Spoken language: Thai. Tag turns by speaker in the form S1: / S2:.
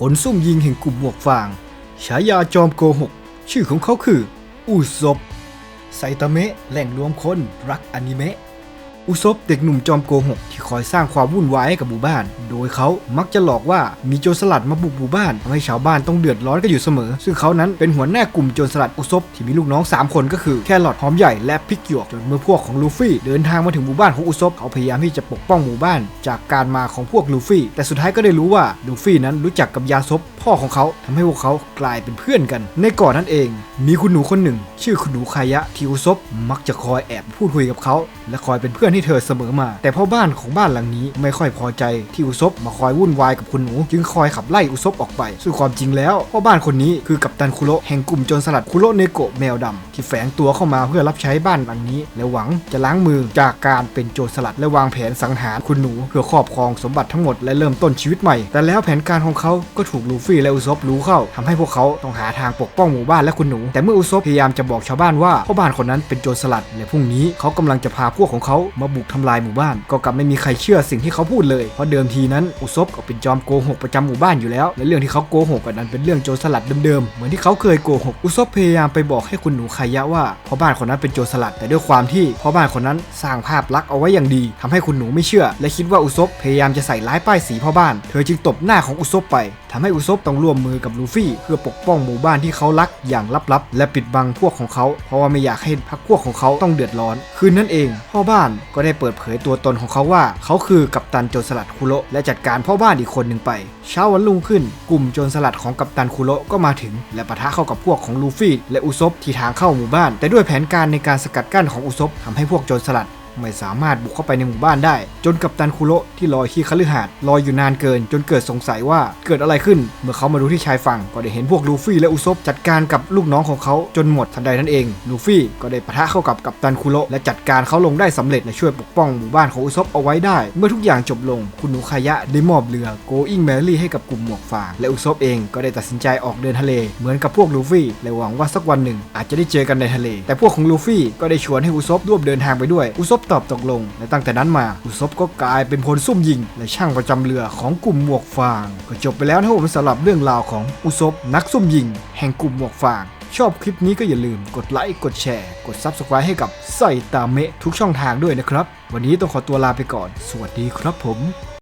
S1: ผลซุ่มยิงแห่งกลุ่มหมวกฟาง ฉายาจอมโกหก ชื่อของเขาคือ อุซบไซตาเมะแหล่งรวมคนรักอนิเมะ อุซบเด็กหนุ่มจอมโกหกที่คอยสร้างความวุ่นวายให้กับหมู่บ้าน โดยเขามักจะหลอกว่ามีโจรสลัดมาบุกหมู่บ้านทำให้ชาวบ้านต้องเดือดร้อนกันอยู่เสมอ ซึ่งเขานั้นเป็นหัวหน้ากลุ่มโจรสลัดอุซบที่มีลูกน้อง 3 คนก็คือแครอทหอมใหญ่และพริกหยวกจนเมื่อพวกของลูฟี่เดินทางมาถึงหมู่บ้านของอุซบเขาพยายามที่จะปกป้องหมู่บ้าน จากการมาของพวกลูฟี่ แต่สุดท้ายก็ได้รู้ว่าลูฟี่นั้นรู้จักกับยาซบ พ่อของเขาทำให้พวกเขากลายเป็นเพื่อนกัน ในก่อนนั้นเอง มีคุณหนูคนหนึ่ง ชื่อคุณหนูคายะที่อุซบมักจะคอยแอบพูดคุยกับเขา และคอยเป็นเพื่อนให้เธอเสมอมา แต่พ่อบ้านของบ้านหลังนี้ไม่ค่อยพอใจที่อุซบมาคอยวุ่นวายกับคุณหนู จึงคอยขับไล่อุซบออกไปซึ่งความจริงแล้วพ่อบ้านคนนี้คือกัปตันคุโรแห่งกลุ่มโจรสลัดคุโรเนโกะแมวดำที่แฝงตัวเข้ามาเพื่อรับใช้บ้านหลังนี้ และหวังจะล้างมือจากการเป็นโจรสลัดและวางแผนสังหารคุณหนู เพื่อครอบครองสมบัติทั้งหมดและเริ่มต้นชีวิตใหม่ แต่แล้วแผนการของเขาก็ถูกลูฟี่และอุซบรู้เข้าทำให้พวกเขาต้องหาทางปกป้องหมู่บ้านและคุณหนู แต่เมื่ออุซบพยายามจะบอกชาวบ้านว่าพ่อบ้านคนนั้นเป็นโจรสลัด และพรุ่งนี้เขากำลังจะพาพวกของเขามาบุกทำลายหมู่บ้าน ก็กลับไม่มีใครเชื่อสิ่งที่เขาพูดเลย เพราะเดิมทีนั้นอุซบก็เป็นจอมโกหกประจำหมู่บ้านอยู่แล้ว และเรื่องที่เขาโกหกกันนั้นเป็นเรื่องโจรสลัดเดิมๆ เหมือนที่เขาเคยโกหกอุซบพยายามไปบอกให้คุณหนูคายะว่าพ่อบ้านคนนั้นเป็นโจรสลัด แต่ด้วยความที่พ่อบ้านคนนั้นสร้างภาพลักษณ์เอาไว้อย่างดีทำให้คุณหนูไม่เชื่อ และคิดว่าอุซบพยายามจะใส่ร้ายป้ายสีพ่อบ้าน เธอจึงตบหน้าของอุซบไป ทำให้อุซบต้องร่วมมือกับลูฟี่ เพื่อปกป้องหมู่บ้านที่เขารักอย่างลับๆ และปิดบังพวกของเขา เพราะว่าไม่อยากให้พรรคพวกของเขาต้องเดือดร้อน คืนนั้นเอง พ่อบ้านก็ได้เปิดเผยตัวตนของเขาว่า เขาคือกัปตันโจรสลัดคุโรและจัดการพ่อบ้านอีกคนหนึ่งไป เช้าวันรุ่งขึ้น กลุ่มโจรสลัดของกัปตันคุโรก็มาถึง และปะทะเข้ากับพวกของลูฟี่ และอุซบที่ทางเข้าหมู่บ้าน แต่ด้วยแผนการในการสกัดกั้นของอุซบทำให้พวกโจรสลัด ไม่สามารถบุกเข้าไปในหมู่บ้านได้ จนกัปตันคุโระที่ลอยที่คฤหาสน์ลอยอยู่นานเกิน จนเกิดสงสัยว่าเกิดอะไรขึ้น เมื่อเขามาดูที่ชายฝั่งก็ได้เห็นพวกลูฟี่และอุซบจัดการกับลูกน้องของเขาจนหมดทันใดนั่นเองลูฟี่ก็ได้ปะทะเข้ากับกัปตันคุโระและจัดการเขาลงได้สำเร็จและช่วยปกป้องหมู่บ้านของอุซบเอาไว้ได้ เมื่อทุกอย่างจบลงคุณหนูคายะได้มอบเรือ Going Merry ให้กับกลุ่มหมวกฟางและอุซบเองก็ได้ตัดสินใจออกเดินทะเล เหมือนกับพวกลูฟี่และหวังว่าสักวันหนึ่งอาจจะได้เจอกันในทะเล แต่พวกของลูฟี่ก็ได้ชวนให้อุซบร่วมเดินทางไปด้วยอุซบตอบตกลง และตั้งแต่นั้นมาอุซบก็กลายเป็นพลซุ่มยิง และช่างประจำเรือของกลุ่มหมวกฟาง ก็จบไปแล้วนะครับผมสำหรับเรื่องราวของอุซบนักซุ่มยิง แห่งกลุ่มหมวกฟาง ชอบคลิปนี้ก็อย่าลืมกดไลค์กดแชร์ กด Subscribe ให้กับไซตาเมะทุกช่องทางด้วยนะครับ วันนี้ต้องขอตัวลาไปก่อน สวัสดีครับผม